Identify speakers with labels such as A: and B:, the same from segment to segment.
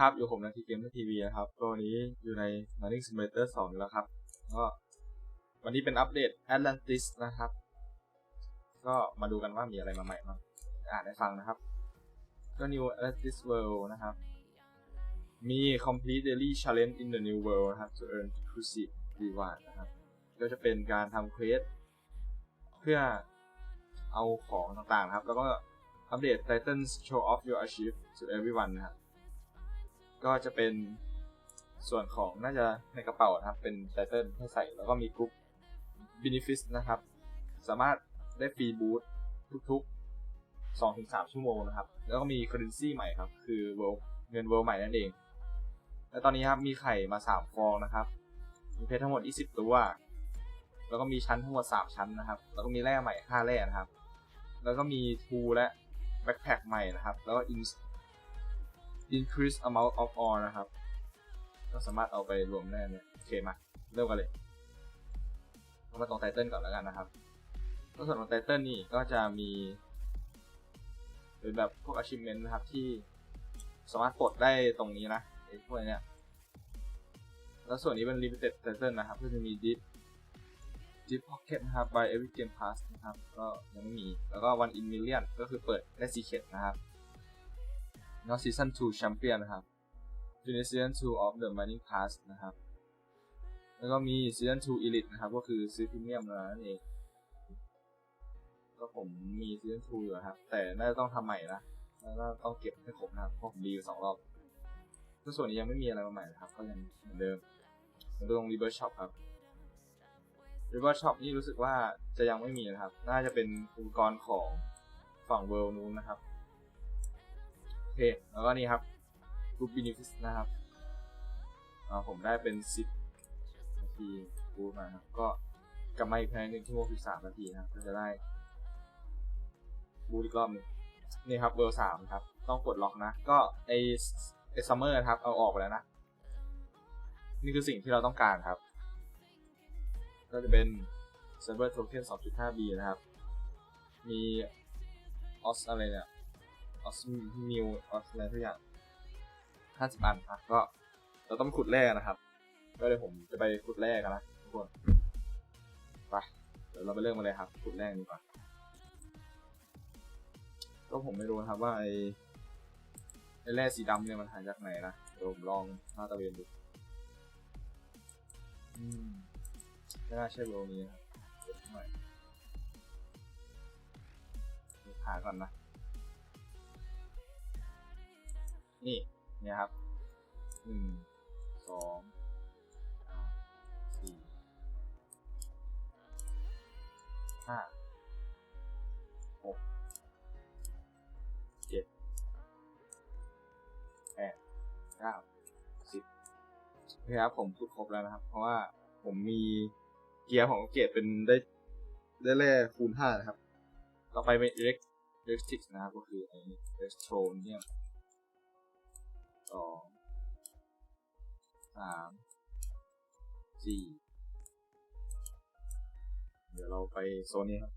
A: ครับอยู่ผมนาทีเกมทีวีนะครับตัวนี้อยู่ใน Running Simulator 2แล้วครับ ก็วันนี้เป็นอัปเดต Atlantis นะครับ ก็มาดูกันว่ามีอะไรมาใหม่บ้างอ่านให้ฟังนะครับ ก็ New Atlantis World นะครับ มี Complete Daily Challenge in the New World นะครับ to earn exclusive reward นะครับ ก็จะเป็นการทำเควสเพื่อเอาของต่างๆนะครับ แล้วก็อัปเดต Titans Show off your achieve to everyone นะครับ ก็จะเป็นส่วนของน่าจะในกระเป๋านะครับ เป็นไตเติลให้ใส่แล้วก็มีกรุ๊ป Benefits นะครับ สามารถได้ฟรีบูททุกๆ 2-3 ชั่วโมงนะครับ แล้วก็มี currency ใหม่ครับ คือ world เงิน world ใหม่นั่นเอง และตอนนี้ครับมีไข่มา 3 ฟองนะครับ มีเพชรทั้งหมด 20 ตัว แล้วก็มีชั้นทั้งหมด 3 ชั้นนะครับ แล้วก็มีแร่ใหม่ 5 แร่นะครับ แล้วก็มีทูและแบ็คแพคใหม่นะครับ แล้วก็อิน increase amount of all นะครับ ก็สามารถเอาไปรวมได้เนี่ยโอเคมาเริ่มกันเลยเรามาตรงไตเติลก่อนแล้วกันนะครับก็ส่วนของไตเติลนี่ก็จะมีเป็นแบบพวก achievement นะครับที่สามารถปลดได้ตรงนี้นะไอ้พวกเนี้ยแล้วส่วนนี้เป็น limited title นะครับ ก็จะมี deep deep pocket นะครับ by every game pass นะครับ ก็ยังไม่มี แล้วก็ one in million ก็คือเปิดได้ secret นะครับ แล้ว season 2 champion นะครับ finish season 2 of the mining pass นะครับ แล้วก็มี season 2 elite นะครับ ก็คือซื้อพรีเมียมแล้วนั่นเอง ก็ผมมี season 2อยู่ครับ แต่น่าจะต้องทำใหม่นะแล้วก็ต้องเก็บให้ครบนะครับเพราะผมดีอยู่สองรอบก็ส่วนนี้ยังไม่มีอะไรมาใหม่นะครับ ก็ยังเหมือนเดิมมาดูตรง reverse shop ครับ reverse shop นี่รู้สึกว่าจะยังไม่มีนะครับ น่าจะเป็นอุปกรณ์ของฝั่ง world นู้นนะครับ โอเคแล้วก็นี่ครับ group benefits นะครับผมได้เป็น 10 นาทีบูมาครับ ก็กลับมาอีกภายในหนึ่งชั่วโมง13นาทีนะครับก็จะได้บูอีกรอบนึงนี่ครับเบอร์สามครับ ต้องกดล็อกนะ ก็ไอไอซัมเมอร์ครับ เอาออกไปแล้วนะ นี่คือสิ่งที่เราต้องการครับ ก็จะเป็น Cyber Token 2.5B นะครับ มีออสอะไรเนี่ย ออสมิวออสอะไรทุกอย่างห้าสิบอันครับก็เราต้องขุดแร่นะครับ ก็เดี๋ยวผมจะไปขุดแร่กันนะทุกคนไปเดี๋ยวเราไปเริ่มกันเลยครับ ขุดแร่ดีกว่าก็ผมไม่รู้ครับว่าไอ้ไอ้แร่สีดำเนี่ยมันหาจากไหนนะเดี๋ยวผมลองหน้าตะเวนดูอืมไม่น่าใช่โรนี้นะครับหน่อยหาก่อนนะ นี่เนี่ยครับหนึ่งสองสามสี่ห้าหกเจ็ดแปดเก้าสิบโอเครับผมพูดครบแล้วนะครับ เพราะว่าผมมีเกียร์ของเกียรดเป็นได้ได้แร่คูณห้านะครับ ต่อไปเป็น elect electric นะครับ ก็คือไอ้ electro เนี่ย สองสามสี่เดี๋ยวเราไปโซนนี้ครับ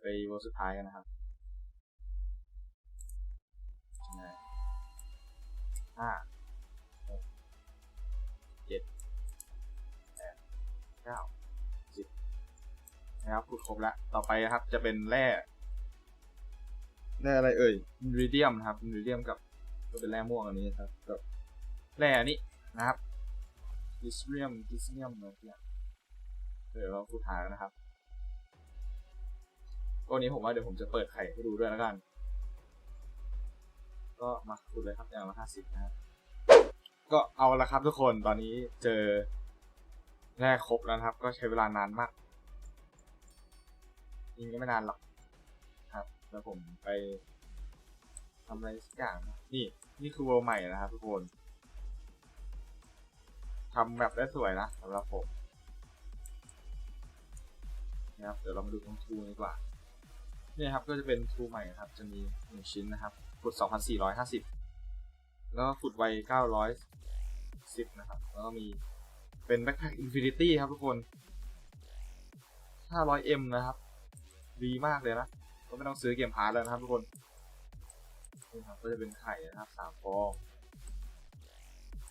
A: ไปวันสุดท้ายกันนะครับนะห้าหกเจ็ดแปดเก้าสิบนะครับพูดครบแล้ว ต่อไปนะครับจะเป็นแร่แร่อะไรเอ่ยอินริเดียมนะครับอินริเดียมกับ ก็เป็นแร่ม่วงอันนี้ครับกับแร่อันนี้นะครับดิสเรียมดิสเรียมอะไรเนี่ยเดี๋ยวเราพูดหากันนะครับตัวนี้ผมว่าเดี๋ยวผมจะเปิดไข่ให้ดูด้วยแล้วกัน ก็มาดูเลยครับอย่างละห้าสิบนะก็เอาละครับทุกคนตอนนี้เจอแร่ครบแล้วครับ ก็ใช้เวลานานมากจริงก็ไม่นานหรอกครับ แล้วผมไปำอะไรสักอย่างนะนี่นี่คือเวอร์ใหม่นะครับทุกคนทำแบบได้สวยนะสำหรับผมนะครับเดี๋ยวเรามาดูตรงทูดีกว่าเนี่ยครับก็จะเป็นทูใหม่นะครับ จะมีหนึ่งชิ้นนะครับขุด 2,450 แล้วก็ขุดไว910 นะครับ แล้วก็มีเป็นแบ็คแพ็คอินฟินิตี้ครับทุกคน 500M นะครับ ดีมากเลยนะ ก็ไม่ต้องซื้อเกมพาร์ทแล้วนะครับทุกคน นี่ครับก็จะเป็นไข่นะครับสามฟอง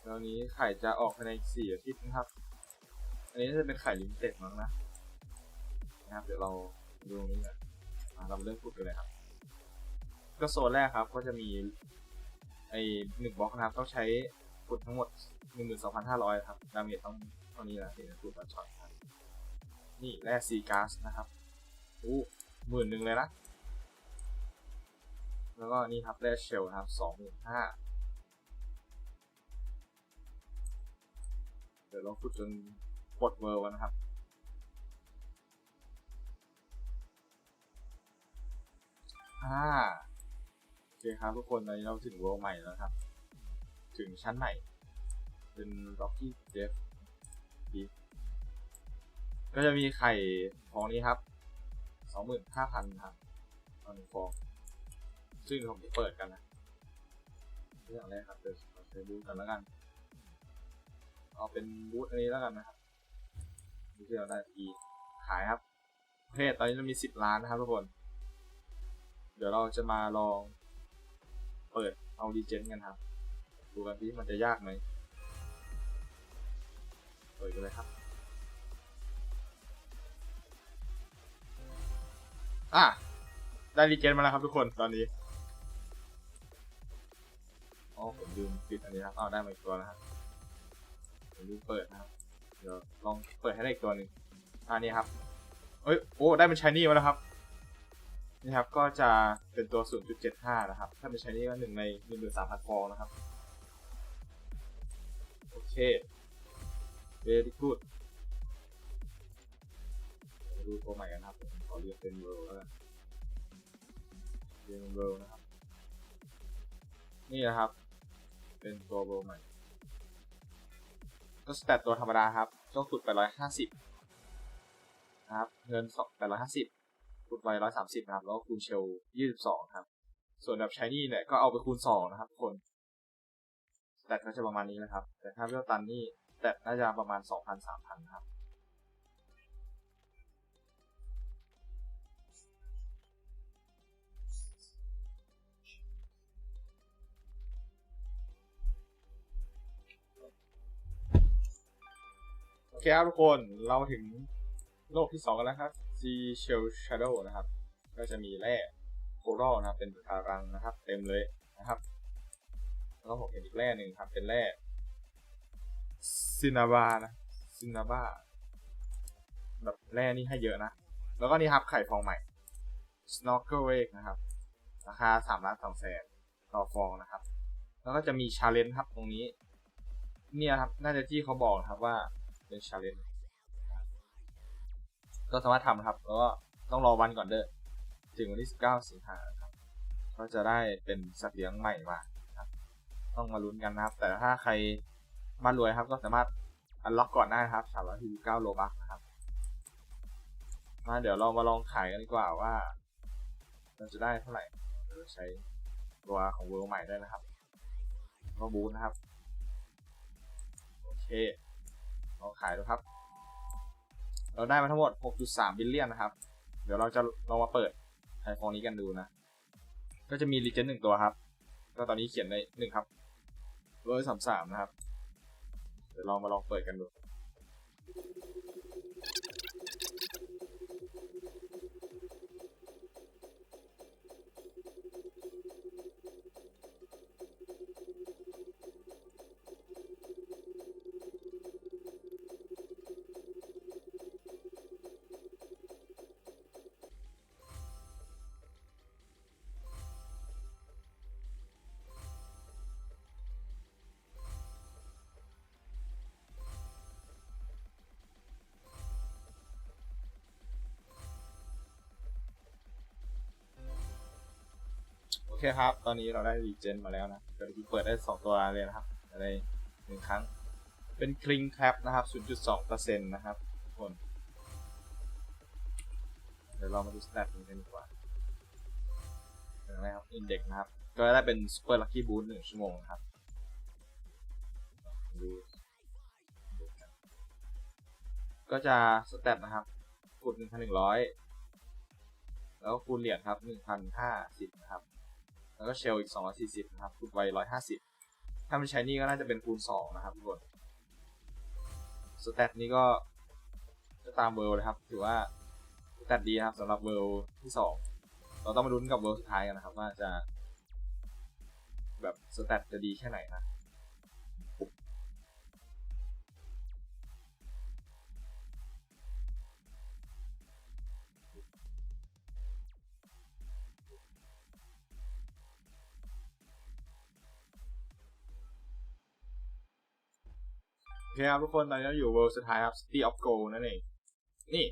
A: แล้วนี้ไข่จะออกภายในสี่อาทิตย์นะครับ อันนี้จะเป็นไข่ลิมิเต็ดมั้งนะนะครับ เดี๋ยวเราดูตรงนี้นะเราเริ่มพูดกันเลยครับ ก็โซนแรกครับก็จะมีไอหนึ่งบล็อกนะครับต้องใช้ฟุตทั้งหมดหนึ่งหมื่นสองพันห้าร้อยครับ ดาเมจต้องเท่านี้แหละถึงจะพูดต่อช็อตครับ นี่แร่ซีก๊าซนะครับอู้หมื่นหนึ่งเลยนะ แล้วก็นี่ครับแร่เชลนะครับสองหมื่นห้าเดี๋ยวเราขุดจนปลดเวอร์วันนะครับอ่าโอเคครับทุกคนตอนนี้เราถึงเวอร์ใหม่แล้วครับ ถึงชั้นใหม่ เป็น Rocky Death ดีก็จะมีไข่ฟองนี้ครับสองหมื่นห้าพันครับตอนหนึ่งฟอง ซึ่งผมเปิดกันนะเรื่องแรกครับเดี๋ยวเราใช้บูธกันแล้วกัน เอาเป็นบูธอันนี้แล้วกันนะครับบูธที่เราได้อีขายครับประเภทตอนนี้เรามีสิบล้านนะครับทุกคน เดี๋ยวเราจะมาลองเปิดเอาดีเจนกันครับ ดูกันที่มันจะยากไหมเปิดกันเลยครับ อะ ได้ดีเจนมาแล้วครับทุกคนตอนนี้ อ๋อผมลืมปิดอันนี้ครับเอาได้มาอีกตัวนะครับผมลืมเปิดนะครับ เดี๋ยวลองเปิดให้ได้อีกตัวหนึ่งอันนี้ครับเอ้ยโอ้ได้เป็นชายนี่มาแล้วครับนี่ครับก็จะเป็นตัว 0.75 นะครับ ถ้าเป็นชายนี่ก็หนึ่งใน13,000ฟองนะครับ โอเค very good ดูตัวใหม่กันครับผมขอเรียกเป็นเวิร์แล้วกันเรียนเวิร์นะครับ นี่นะครับ เป็นตัวเวิร์ใหม่ก็สแตทตัวธรรมดาครับก็ขุดไปร้องสุด850นะครับ เงินสองแปดร้อยห้าสิบขุดไป130นะครับ แล้วก็คูณเชล22ครับ ส่วนแบบใช้นี่เนี่ยก็เอาไปคูณสองนะครับคนสแตทก็จะประมาณนี้นะครับ แต่ถ้าเวลตันนี่แต่น่าจะประมาณสองพันสามพันครับ คครับทุกคนเราถึงโลกที่สองกันแล้วครับ G Shell Shadow นะครับ ก็จะมีแร่โครอลนะครับ เป็นปะการังนะครับ เต็มเลยนะครับ แล้วก็ผมเห็นอีกแร่หนึ่งครับ เป็นแร่ซินาบานะซินาบาแบบแร่นี่ให้เยอะนะ แล้วก็นี่ครับไข่ฟองใหม่ Snorkel Egg นะครับ ราคาสามล้านสองแสนต่อฟองนะครับ แล้วก็จะมีชาเลนจ์ครับตรงนี้ เนี่ยครับ น่าจะที่เขาบอกครับว่า เป็นชาเลนจ์ก็สามารถทำครับ แล้วก็ต้องรอวันก่อนเด้อถึงวันที่ 19 สิงหาครับก็จะได้เป็นสัตว์เลี้ยงใหม่มาครับ ต้องมาลุ้นกันนะครับ แต่ถ้าใครบ้านรวยครับ ก็สามารถอันล็อกก่อนได้ครับ349โลบัคนะครับ มาเดี๋ยวเรามาลองขายกันดีกว่าว่า เราจะได้เท่าไหร่เดี๋ยวใช้ตัวของเวิร์ใหม่ได้นะครับก็บูทนะครับ โอเค ลองขายดูครับ เราได้มาทั้งหมด 6.3 บิลเลียนนะครับ เดี๋ยวเราจะลองมาเปิดไอโฟนนี้กันดูนะ ก็จะมีรีเจนหนึ่งตัวครับ ก็ตอนนี้เขียนในหนึ่งครับเบอร์สามสามนะครับ เดี๋ยวลองมาลองเปิดกันดู เคครับ ตอนนี้เราได้รีเจนมาแล้วนะเดี๋ยวเปิดได้สองตัวเลยนะครับในหนึ่งครั้ง เป็นคลิงแคปนะครับ 0.2%นะครับทุกคน เดี๋ยวเรามาดูสแตทกันดีกว่าเห็นไหมครับอินเด็กนะครับ ก็ได้เป็น Super Lucky Boost หนึ่งชั่วโมงนะครับดูก็จะสแตทนะครับคูณ1,100 แล้วคูณเหรียญครับ1,050นะครับ แล้วก็เชลอีก 240 นะครับคูณไว150 ถ้ามันใช้นี่ก็น่าจะเป็นคูณ 2 นะครับทุกคนสแตทนี้ก็จะตามเวิร์เลยครับ ถือว่าสแตทดีครับสำหรับเวิร์ที่ 2 เราต้องมาลุ้นกับเวิร์สุดท้ายกันนะครับ ว่าจะ แบบสแตทจะดีแค่ไหนนะ โอเคครับทุกคนตอนนี้เราอยู่เวิลด์สุดท้ายครับ City of Gold นั่นเอง นี่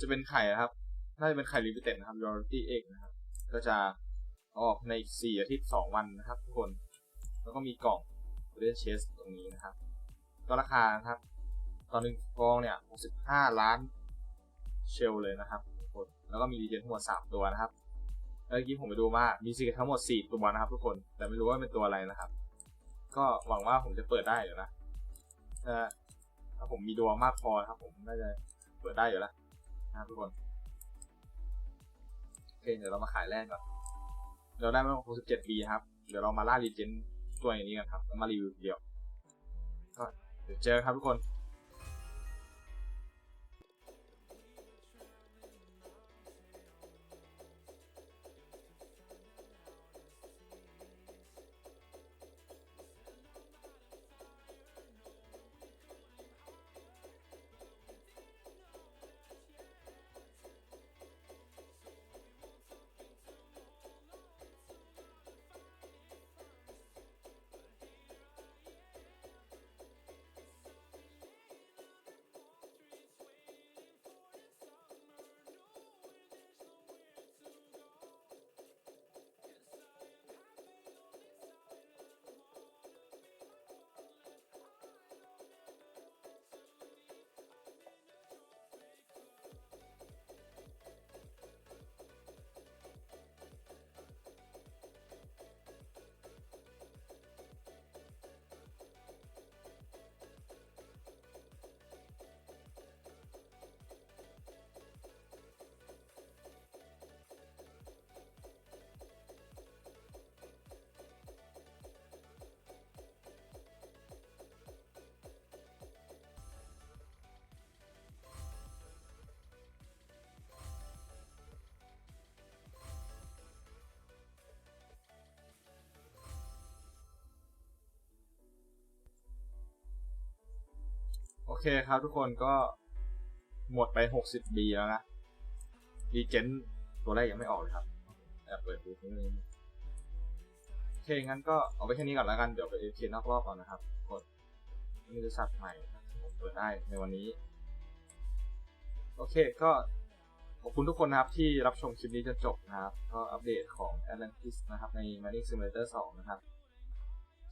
A: จะเป็นไข่นะครับ น่าจะเป็นไข่ลิมิเต็ดนะครับ Royalty Egg นะครับ ก็จะออกในสี่อาทิตย์สองวันนะครับทุกคน แล้วก็มีกล่อง Golden Chest ตรงนี้นะครับ ก็ราคานะครับ ตอนหนึ่งฟองเนี่ย65ล้านเชลเลยนะครับทุกคน แล้วก็มีดีเจนทั้งหมด3ตัวนะครับเมื่อกี้ผมไปดูมามีซีกทั้งหมด4ตัวนะครับทุกคน แต่ไม่รู้ว่าเป็นตัวอะไรนะครับ ก็หวังว่าผมจะเปิดได้อยู่นะ ถ้าถ้าผมมีดวงมากพอครับ ผมน่าจะเปิดได้อยู่แล้วนะครับทุกคนโอเคเดี๋ยวเรามาขายแรกก่อนเราได้มา67ปีครับ เดี๋ยวเรามาล่ารีเจนตัวอย่างนี้กันครับ มารีวิวเดียวก็เดี๋ยวเจอครับทุกคน โอเคครับทุกคนก็หมดไป 60บีแล้วนะรีเจนตัวแรกยังไม่ออกเลยครับแอบเปิดดูนิดนึงโอเค งั้นก็เอาไปแค่นี้ก่อนแล้วกัน เดี๋ยวไปเคนนอกรอบก่อนนะครับกดนี่คือสัตว์ใหม่ผมเปิดได้ในวันนี้ โอเคก็ขอบคุณทุกคนนะครับที่รับชมคลิปนี้จนจบนะครับ ก็อัปเดตของ Atlantis นะครับใน Mining Simulator 2 นะครับ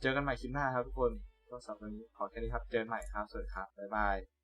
A: เจอกันใหม่คลิปหน้าครับทุกคน ก็สำหรับวันนี้ขอแค่นี้ครับ เจอกันใหม่ครับ สวัสดีครับ บ๊ายบาย